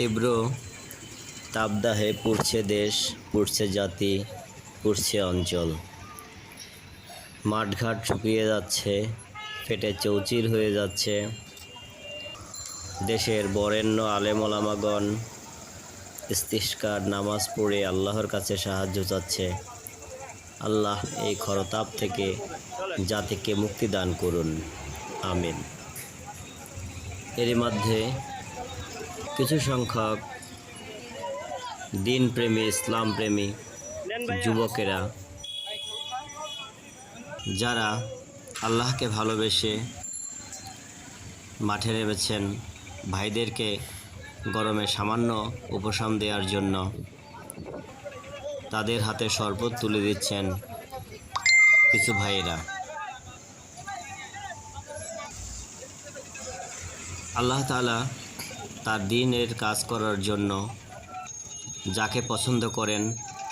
তীব্র তাপদাহে পুড়ছে দেশ, পুড়ছে জাতি, পুড়ছে অঞ্চল। মাঠঘাট শুকিয়ে যাচ্ছে, ফেটে চৌচির হয়ে যাচ্ছে। দেশের বরেণ্য আলেমোলামাগণ ইস্তিস্কার নামাজ পড়ে আল্লাহর কাছে সাহায্য চাচ্ছে। আল্লাহ এই খরতাপ থেকে জাতিকে মুক্তি দান করুন। আমিন। এরই মধ্যে কিছু সংখ্যক দিনপ্রেমী, ইসলামপ্রেমী যুবকেরা যারা আল্লাহকে ভালোবেসে মাঠে নেমেছেন, ভাইদেরকে গরমে সামান্য উপশম দেওয়ার জন্য তাদের হাতে শরবত তুলে দিচ্ছেন কিছু ভাইয়েরা। আল্লাহ তাআলা তার দিনের কাজ করার জন্য যাকে পছন্দ করেন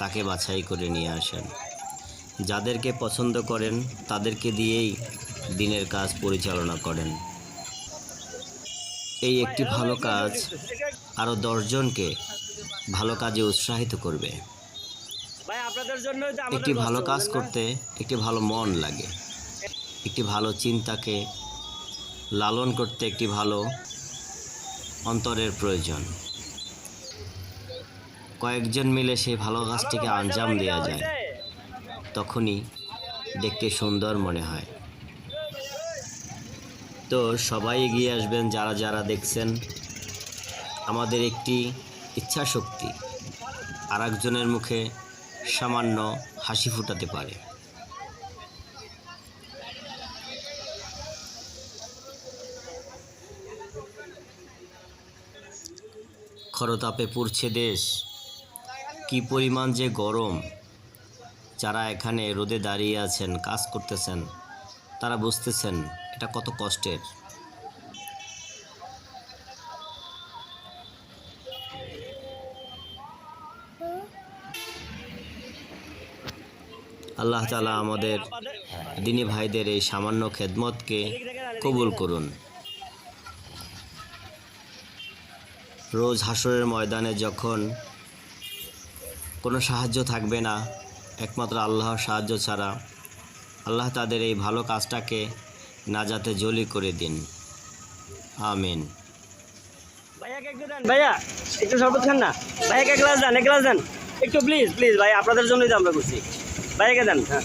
তাকে বাছাই করে নিয়ে আসেন। যাদেরকে পছন্দ করেন তাদেরকে দিয়েই দিনের কাজ পরিচালনা করেন। এই একটি ভালো কাজ আরও দশজনকে ভালো কাজে উৎসাহিত করবে। একটি ভালো কাজ করতে একটি ভালো মন লাগে। একটি ভালো চিন্তাকে লালন করতে একটি ভালো অন্তরের প্রয়োজন। কয়েকজন মিলে সেই ভালো কাজটিকে আঞ্জাম দেওয়া যায়। তখনই দেখতে সুন্দর মনে হয়। তো সবাই এগিয়ে আসবেন যারা যারা দেখছেন। আমাদের একটি ইচ্ছা শক্তি আর একজনের মুখে সামান্য হাসি ফুটাতে পারে। খরতাপে পুড়ছে দেশ। কি পরিমাণ যে গরম। যারা এখানে রোদে দাঁড়িয়ে আছেন, কাজ করতেছেন, তারা বুঝতেছেন এটা কত কষ্টের। আল্লাহ তালা আমাদের দিনী ভাইদের এই সামান্য খেদমতকে কবুল করুন। রোজ হাসরের ময়দানে যখন কোনো সাহায্য থাকবে না, একমাত্র আল্লাহর সাহায্য ছাড়া, আল্লাহ তাদের এই ভালো কাজটাকে না যাতে জলি করে দিন। আমিন। ভাইয়া, একটু শরবত খান না। ভাইয়াকে গ্লাস দেন, এক গ্লাস দেন। একটু প্লিজ প্লিজ ভাই আপনাদের জন্যই তো আমরা করছি। ভাইয়াকে দেন হ্যাঁ।